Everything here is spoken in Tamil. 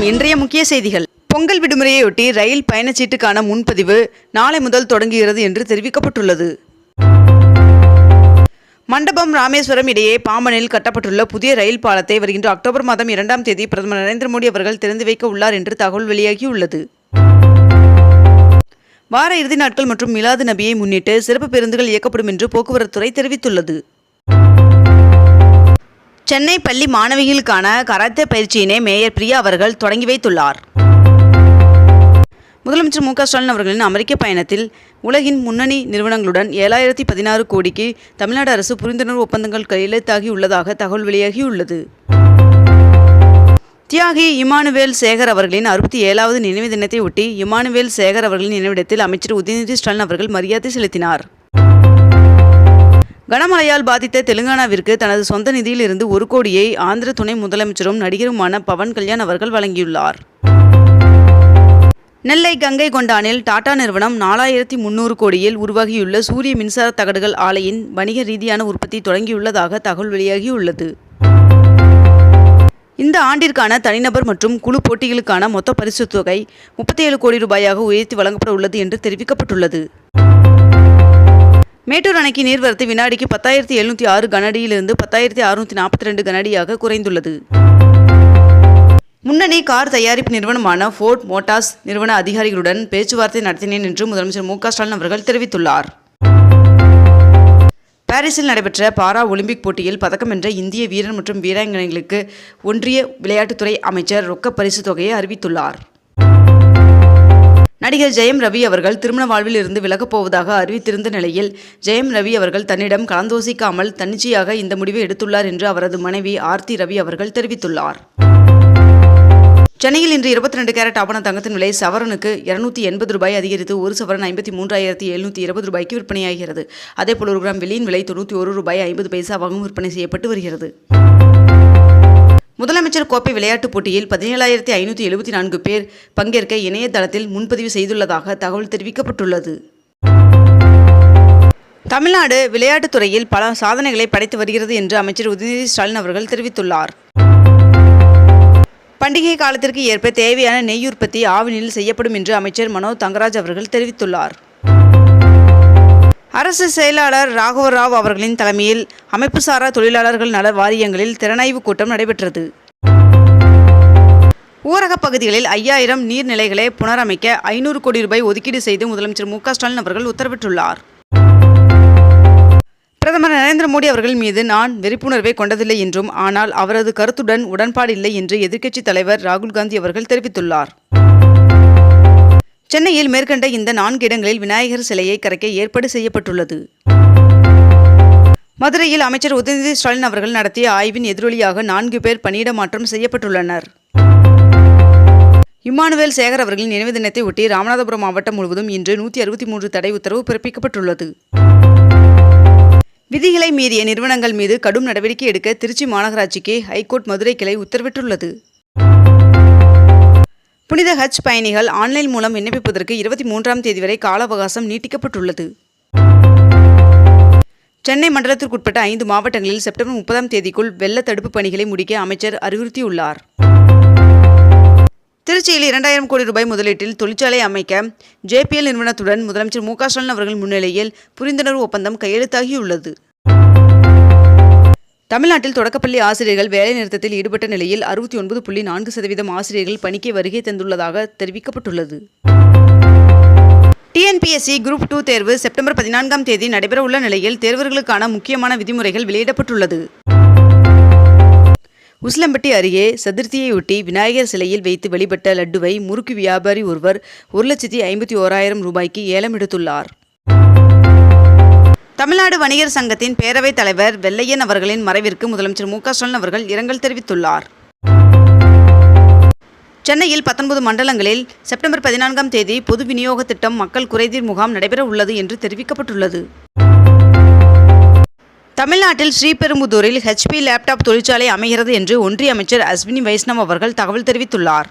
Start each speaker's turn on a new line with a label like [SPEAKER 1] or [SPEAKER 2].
[SPEAKER 1] வணக்கம். இன்றைய முக்கிய செய்திகள். பொங்கல் விடுமுறையொட்டி ரயில் பயணச்சீட்டுக்கான முன்பதிவு நாளை முதல் தொடங்குகிறது என்று தெரிவிக்கப்பட்டுள்ளது. மண்டபம் ராமேஸ்வரம் இடையே பாம்பனில் கட்டப்பட்டுள்ள புதிய ரயில் பாலத்தை வருகின்ற அக்டோபர் மாதம் இரண்டாம் தேதி பிரதமர் நரேந்திர மோடி அவர்கள் திறந்து வைக்க உள்ளார் என்று தகவல் வெளியாகியுள்ளது. வார இறுதி நாட்கள் மற்றும் மிலாது நபியை முன்னிட்டு சிறப்பு பேருந்துகள் இயக்கப்படும் என்று போக்குவரத்துறை தெரிவித்துள்ளது. சென்னை பள்ளி மாணவிகளுக்கான கராத்தே பயிற்சியினை மேயர் பிரியா அவர்கள் தொடங்கி வைத்துள்ளார். முதலமைச்சர் மு க ஸ்டாலின் அவர்களின் அமெரிக்க பயணத்தில் உலகின் முன்னணி நிறுவனங்களுடன் ஏழாயிரத்தி பதினாறு கோடிக்கு தமிழ்நாடு அரசு புரிந்துணர்வு ஒப்பந்தங்கள் கையெழுத்தாகி உள்ளதாக தகவல் வெளியாகியுள்ளது. தியாகி இமானுவேல் சேகர் அவர்களின் அறுபத்தி ஏழாவது நினைவு தினத்தை ஒட்டி இமானுவேல் சேகர் அவர்களின் நினைவிடத்தில் அமைச்சர் உதயநிதி ஸ்டாலின் அவர்கள் மரியாதை செலுத்தினார். கனமழையால் பாதித்த தெலுங்கானாவிற்கு தனது சொந்த நிதியில் இருந்து ஒரு கோடியை ஆந்திர துணை முதலமைச்சரும் நடிகருமான பவன் கல்யாண் அவர்கள் வழங்கியுள்ளார். நெல்லை கங்கை கொண்டானில் டாடா நிறுவனம் நாலாயிரத்தி முன்னூறு கோடியில் உருவாகியுள்ள சூரிய மின்சார தகடுகள் ஆலையின் வணிக ரீதியான உற்பத்தி தொடங்கியுள்ளதாக தகவல் வெளியாகியுள்ளது. இந்த ஆண்டிற்கான தனிநபர் மற்றும் குழு போட்டிகளுக்கான மொத்த பரிசு தொகை முப்பத்தி ஏழு கோடி ரூபாயாக உயர்த்தி வழங்கப்பட உள்ளது என்று தெரிவிக்கப்பட்டுள்ளது. மேட்டூர் அணைக்கு நீர்வரத்து வினாடிக்கு பத்தாயிரத்தி எழுநூற்றி ஆறு கனடியிலிருந்து பத்தாயிரத்தி அறுநூற்றி நாற்பத்தி ரெண்டு கனடியாக குறைந்துள்ளது. முன்னணி கார் தயாரிப்பு நிறுவனமான ஃபோர்ட் மோட்டார்ஸ் நிறுவன அதிகாரிகளுடன் பேச்சுவார்த்தை நடத்தினேன் என்று முதலமைச்சர் மு ஸ்டாலின் அவர்கள் தெரிவித்துள்ளார். பாரிஸில் நடைபெற்ற பாரா ஒலிம்பிக் போட்டியில் பதக்கம் வென்ற இந்திய வீரர் மற்றும் வீராங்கனைகளுக்கு ஒன்றிய விளையாட்டுத்துறை அமைச்சர் ரொக்க பரிசு தொகையை அறிவித்துள்ளார். நடிகர் ஜெயம் ரவி அவர்கள் திருமண வாழ்வில் இருந்து விலகப் போவதாக அறிவித்திருந்த நிலையில் ஜெயம் ரவி அவர்கள் தன்னிடம் கலந்தோசிக்காமல் தன்னிச்சையாக இந்த முடிவை எடுத்துள்ளார் என்று அவரது மனைவி ஆர்த்தி ரவி அவர்கள் தெரிவித்துள்ளார். சென்னையில் இன்று இருபத்தி ரெண்டு கேரட் ஆபண தங்கத்தின் விலை சவரனுக்கு இருநூத்தி எண்பது ரூபாய் அதிகரித்து ஒரு சவரன் ஐம்பத்தி மூன்றாயிரத்தி எழுநூற்றி இருபது ரூபாய்க்கு விற்பனையாகிறது. அதேபோல் ஒரு கிராம் வெளியின் விலை தொண்ணூற்றி ஒரு ரூபாய் ஐம்பது பைசாவாகவும் விற்பனை செய்யப்பட்டு வருகிறது. முதலமைச்சர் கோப்பை விளையாட்டுப் போட்டியில் பதினேழாயிரத்தி ஐநூற்றி எழுபத்தி நான்கு பேர் பங்கேற்க இணையதளத்தில் முன்பதிவு செய்துள்ளதாக தகவல் தெரிவிக்கப்பட்டுள்ளது. தமிழ்நாடு விளையாட்டுத் துறையில் பல சாதனைகளை படைத்து வருகிறது என்று அமைச்சர் உதயநிதி ஸ்டாலின் அவர்கள் தெரிவித்துள்ளார். பண்டிகை காலத்திற்கு ஏற்ப தேவையான நெய் உற்பத்தி ஆவினில் செய்யப்படும் என்று அமைச்சர் மனோ தங்கராஜ் அவர்கள் தெரிவித்துள்ளார். அரசு செயலாளர் ராகவராவ் அவர்களின் தலைமையில் அமைப்புசாரா தொழிலாளர்கள் நல வாரியங்களில் திறனாய்வு கூட்டம் நடைபெற்றது. ஊரகப் பகுதிகளில் ஐயாயிரம் நீர்நிலைகளை புனரமைக்க ஐநூறு கோடி ரூபாய் ஒதுக்கீடு செய்து முதலமைச்சர் மு ஸ்டாலின் அவர்கள் உத்தரவிட்டுள்ளார். பிரதமர் நரேந்திர மோடி அவர்கள் மீது நான் வெறுப்புணர்வை கொண்டதில்லை என்றும் ஆனால் அவரது கருத்துடன் உடன்பாடில்லை என்று எதிர்க்கட்சித் தலைவர் ராகுல் காந்தி அவர்கள் தெரிவித்துள்ளார். சென்னையில் மேற்கண்ட இந்த நான்கு இடங்களில் விநாயகர் சிலையை கரைக்க ஏற்பாடு செய்யப்பட்டுள்ளது. மதுரையில் அமைச்சர் உதயநிதி ஸ்டாலின் அவர்கள் நடத்திய ஆய்வின் எதிரொலியாக நான்கு பேர் பணியிட மாற்றம் செய்யப்பட்டுள்ளனர். இம்மானுவேல் சேகர் அவர்களின் நினைவு தினத்தை ஒட்டி ராமநாதபுரம் மாவட்டம் முழுவதும் இன்று நூற்றி அறுபத்தி மூன்று தடை உத்தரவு பிறப்பிக்கப்பட்டுள்ளது. விதிகளை மீறிய நிறுவனங்கள் மீது கடும் நடவடிக்கை எடுக்க திருச்சி மாநகராட்சிக்கு ஹைகோர்ட் மதுரை கிளை உத்தரவிட்டுள்ளது. புனித ஹஜ் பயணிகள் ஆன்லைன் மூலம் விண்ணப்பிப்பதற்கு இருபத்தி மூன்றாம் தேதி வரை கால அவகாசம் நீட்டிக்கப்பட்டுள்ளது. சென்னை மண்டலத்திற்குட்பட்ட ஐந்து மாவட்டங்களில் செப்டம்பர் முப்பதாம் தேதிக்குள் வெள்ள தடுப்பு பணிகளை முடிக்க அமைச்சர் அறிவுறுத்தியுள்ளார். திருச்சியில் இரண்டாயிரம் கோடி ரூபாய் முதலீட்டில் தொழிற்சாலை அமைக்க ஜேபிஎல் நிறுவனத்துடன் முதலமைச்சர் மு க ஸ்டாலின் அவர்கள் முன்னிலையில் புரிந்துணர்வு ஒப்பந்தம் கையெழுத்தாகியுள்ளது. தமிழ்நாட்டில் தொடக்கப்பள்ளி ஆசிரியர்கள் வேலைநிறுத்தத்தில் ஈடுபட்ட நிலையில் அறுபத்தி ஒன்பது புள்ளி நான்கு சதவீதம் ஆசிரியர்கள் பணிக்கு வருகை தந்துள்ளதாக தெரிவிக்கப்பட்டுள்ளது. டிஎன்பிஎஸ்சி குரூப் டூ தேர்வு செப்டம்பர் பதினான்காம் தேதி நடைபெறவுள்ள நிலையில் தேர்வர்களுக்கான முக்கியமான விதிமுறைகள் வெளியிடப்பட்டுள்ளது. உசிலம்பட்டி அருகே சதுர்த்தியையொட்டி விநாயகர் சிலையில் வைத்து வெளிப்பட்ட லட்டுவை முறுக்கு வியாபாரி ஒருவர் ஒரு லட்சத்தி ஐம்பத்தி ஓராயிரம் ரூபாய்க்கு ஏலம் எடுத்துள்ளார். தமிழ்நாடு வணிகர் சங்கத்தின் பேரவைத் தலைவர் வெள்ளையன் அவர்களின் மறைவிற்கு முதலமைச்சர் மு க ஸ்டாலின் அவர்கள் இரங்கல் தெரிவித்துள்ளார். சென்னையில் பத்தொன்பது மண்டலங்களில் செப்டம்பர் பதினான்காம் தேதி பொது விநியோக திட்டம் மக்கள் குறைதீர் முகாம் நடைபெற உள்ளது என்று தெரிவிக்கப்பட்டுள்ளது. தமிழ்நாட்டில் ஸ்ரீபெரும்புதூரில் ஹெச்பி லேப்டாப் தொழிற்சாலை அமைகிறது என்று ஒன்றிய அமைச்சர் அஸ்வினி வைஷ்ணவ் அவர்கள் தகவல் தெரிவித்துள்ளார்.